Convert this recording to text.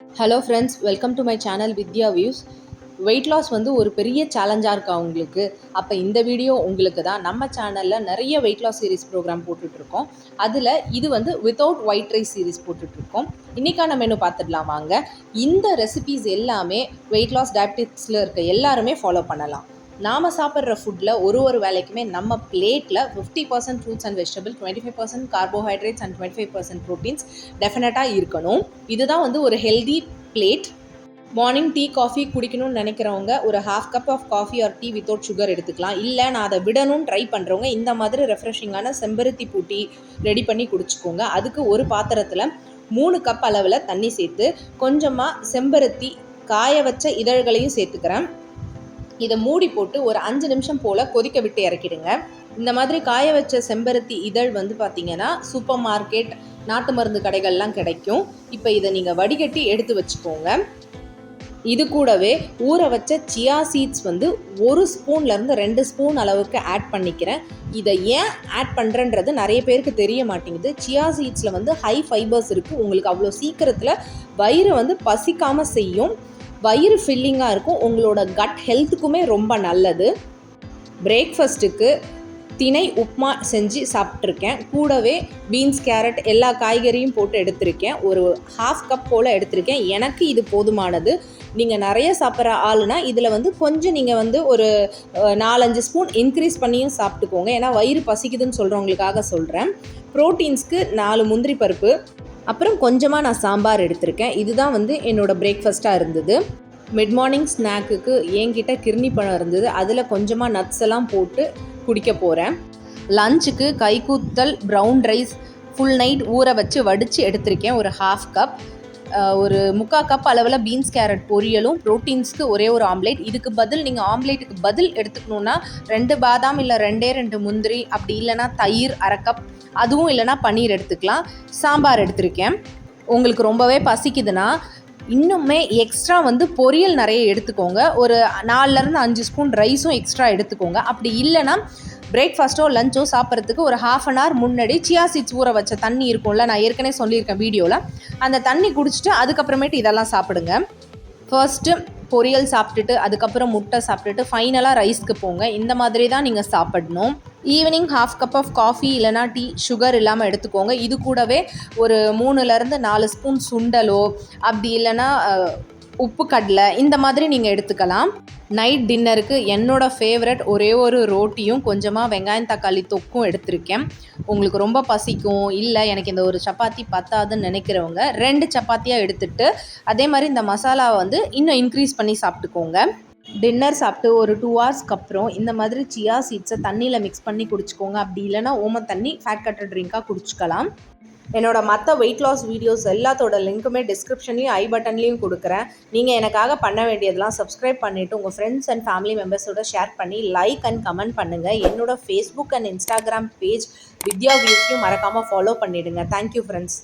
Hello friends welcome to my channel Vidya views weight loss வந்து ஒரு பெரிய சேலஞ்சாக இருக்கா உங்களுக்கு? அப்போ இந்த வீடியோ உங்களுக்கு தான் நம்ம சேனலில் நிறைய வெயிட் லாஸ் சீரிஸ் ப்ரோக்ராம் போட்டுட்ருக்கோம். அதில் இது வந்து வித்தவுட் ஒயிட் ரைஸ் சீரிஸ் போட்டுட்ருக்கோம். இன்றைக்கான மெனு பார்த்துடலாம் வாங்க. இந்த ரெசிபீஸ் எல்லாமே வெயிட் லாஸ் டயபிட்டிக்ஸில் இருக்க எல்லாருமே ஃபாலோ பண்ணலாம். நாம் சாப்பிட்ற ஃபுட்டில் ஒரு ஒரு வேலைக்குமே நம்ம பிளேட்டில் fifty percent fruits and vegetable twenty five percent carbohydrates and twenty five percent proteins டெஃபினட்டாக இருக்கணும். இதுதான் வந்து ஒரு healthy plate morning tea coffee குடிக்கணும்னு நினைக்கிறவங்க ஒரு half cup of coffee or tea without sugar எடுத்துக்கலாம். இல்லை நான் அதை விடணும்னு ட்ரை பண்ணுறவங்க இந்த மாதிரி ரெஃப்ரெஷிங்கான செம்பருத்தி பூட்டி ரெடி பண்ணி குடிச்சுக்கோங்க. அதுக்கு ஒரு பாத்திரத்தில் மூணு கப் அளவில் தண்ணி சேர்த்து கொஞ்சமாக செம்பருத்தி காய வச்ச இதழ்களையும் சேர்த்துக்கிறேன். இதை மூடி போட்டு ஒரு அஞ்சு நிமிஷம் போல் கொதிக்க விட்டு இறக்கிடுங்க. இந்த மாதிரி காய வச்ச செம்பருத்தி இதழ் வந்து பார்த்திங்கன்னா சூப்பர் மார்க்கெட் நாட்டு மருந்து கடைகள்லாம் கிடைக்கும். இப்போ இதை நீங்கள் வடிகட்டி எடுத்து வச்சுக்கோங்க. இது கூடவே ஊற வச்ச சியா சீட்ஸ் வந்து ஒரு ஸ்பூன்லேருந்து ரெண்டு ஸ்பூன் அளவுக்கு ஆட் பண்ணிக்கிறேன். இதை ஏன் ஆட் பண்ணுறன்றது நிறைய பேருக்கு தெரிய மாட்டேங்குது. சியா சீட்ஸில் வந்து ஹை ஃபைபர்ஸ் இருக்குது உங்களுக்கு அவ்வளோ சீக்கிரத்தில் வயிறு வந்து பசிக்காமல் செய்யும். வயிறு ஃபில்லிங்காக இருக்கும். உங்களோட கட் ஹெல்த்துக்குமே ரொம்ப நல்லது. பிரேக்ஃபஸ்ட்டுக்கு தினை உப்மா செஞ்சு சாப்பிட்ருக்கேன் கூடவே பீன்ஸ் கேரட் எல்லா காய்கறியும் போட்டு எடுத்திருக்கேன். ஒரு ஹாஃப் கப் போல் எடுத்திருக்கேன். எனக்கு இது போதுமானது. நீங்கள் நிறைய சாப்பிட்ற ஆளுனா இதில் வந்து கொஞ்சம் நீங்கள் வந்து ஒரு நாலஞ்சு ஸ்பூன் இன்க்ரீஸ் பண்ணியும் சாப்பிட்டுக்கோங்க. ஏன்னா வயிறு பசிக்குதுன்னு சொல்கிறவங்களுக்காக சொல்கிறேன் ப்ரோட்டீன்ஸ்க்கு நாலு முந்திரி பருப்பு அப்புறம் கொஞ்சமாக நான் சாம்பார் எடுத்திருக்கேன். இதுதான் வந்து என்னோடய பிரேக்ஃபாஸ்ட்டாக இருந்தது. மிட் மார்னிங் ஸ்நாக்குக்கு என்கிட்ட கிர்னி பழம் இருந்தது. அதில் கொஞ்சமாக நட்ஸ் எல்லாம் போட்டு குடிக்க போகிறேன் லஞ்சுக்கு கைக்கூத்தல் ப்ரௌன் ரைஸ் ஃபுல் நைட் ஊற வச்சு வடித்து எடுத்திருக்கேன். ஒரு ஹாஃப் கப் ஒரு முக்கால் கப் அளவில் பீன்ஸ் கேரட் பொரியலும் ப்ரோட்டீன்ஸ்க்கு ஒரே ஒரு ஆம்லேட் இதுக்கு பதில் நீங்கள் ஆம்லேட்டுக்கு பதில் எடுத்துக்கணுன்னா ரெண்டு பாதாம் இல்லை ரெண்டே ரெண்டு முந்திரி அப்படி இல்லைனா தயிர் அரை கப் அதுவும் இல்லைனா பன்னீர் எடுத்துக்கலாம். சாம்பார் எடுத்திருக்கேன். உங்களுக்கு ரொம்பவே பசிக்குதுன்னா இன்னுமே எக்ஸ்ட்ரா வந்து பொரியல் நிறைய எடுத்துக்கோங்க. ஒரு நாலுலேருந்து அஞ்சு ஸ்பூன் ரைஸும் எக்ஸ்ட்ரா எடுத்துக்கோங்க. அப்படி இல்லைன்னா பிரேக்ஃபாஸ்ட்டோ லஞ்சோ சாப்பிட்றதுக்கு ஒரு ஹாஃப் அன் ஹவர் முன்னாடி சியா சீட்ஸ் ஊற வச்ச தண்ணி இருக்கும்ல நான் ஏற்கனவே சொல்லியிருக்கேன் வீடியோவில் அந்த தண்ணி குடிச்சிட்டு அதுக்கப்புறமேட்டு இதெல்லாம் சாப்பிடுங்க. ஃபர்ஸ்ட்டு பொரியல் சாப்பிட்டுட்டு அதுக்கப்புறம் முட்டை சாப்பிட்டுட்டு ஃபைனலாக ரைஸ்க்கு போங்க. இந்த மாதிரி தான் நீங்கள் சாப்பிடணும். Evening half cup of coffee இல்லைனா டீ சுகர் இல்லாமல் எடுத்துக்கோங்க. இது கூடவே ஒரு மூணுலேருந்து நாலு ஸ்பூன் சுண்டலோ அப்படி இல்லைன்னா உப்பு கடலை இந்த மாதிரி நீங்கள் எடுத்துக்கலாம். நைட் டின்னருக்கு என்னோடய ஃபேவரட் ஒரே ஒரு ரோட்டியும் கொஞ்சமாக வெங்காயம் தக்காளி தொக்கும் எடுத்திருக்கேன். உங்களுக்கு ரொம்ப பசிக்கும் இல்லை எனக்கு இந்த ஒரு சப்பாத்தி பத்தாதுன்னு நினைக்கிறவங்க ரெண்டு சப்பாத்தியாக எடுத்துட்டு அதே மாதிரி இந்த மசாலாவை வந்து இன்னும் இன்க்ரீஸ் பண்ணி சாப்பிட்டுக்கோங்க. டின்னர் சாப்பிட்டு ஒரு டூ ஹவர்ஸ்க்கு அப்புறம் இந்த மாதிரி சியா சீட்ஸை தண்ணியில் மிக்ஸ் பண்ணி குடிச்சிக்கோங்க. அப்படி இல்லைனா ஓம தண்ணி ஃபேட் கட்டர் ட்ரிங்காக குடிச்சிக்கலாம். என்னோட மற்ற வெயிட் லாஸ் வீடியோஸ் எல்லாத்தோட லிங்க்குமே டிஸ்கிரிப்ஷன்லேயும் ஐ பட்டன்லேயும் கொடுக்குறேன். நீங்கள் எனக்காக பண்ண வேண்டியதெல்லாம் சப்ஸ்கிரைப் பண்ணிவிட்டு உங்கள் ஃப்ரெண்ட்ஸ் அண்ட் ஃபேமிலி மெம்பர்ஸோட ஷேர் பண்ணி லைக் அண்ட் கமெண்ட் பண்ணுங்கள் என்னோட Facebook and Instagram page Vidya வியூஸையும் மறக்காமல் ஃபாலோ பண்ணிவிடுங்க தேங்க்யூ ஃப்ரெண்ட்ஸ்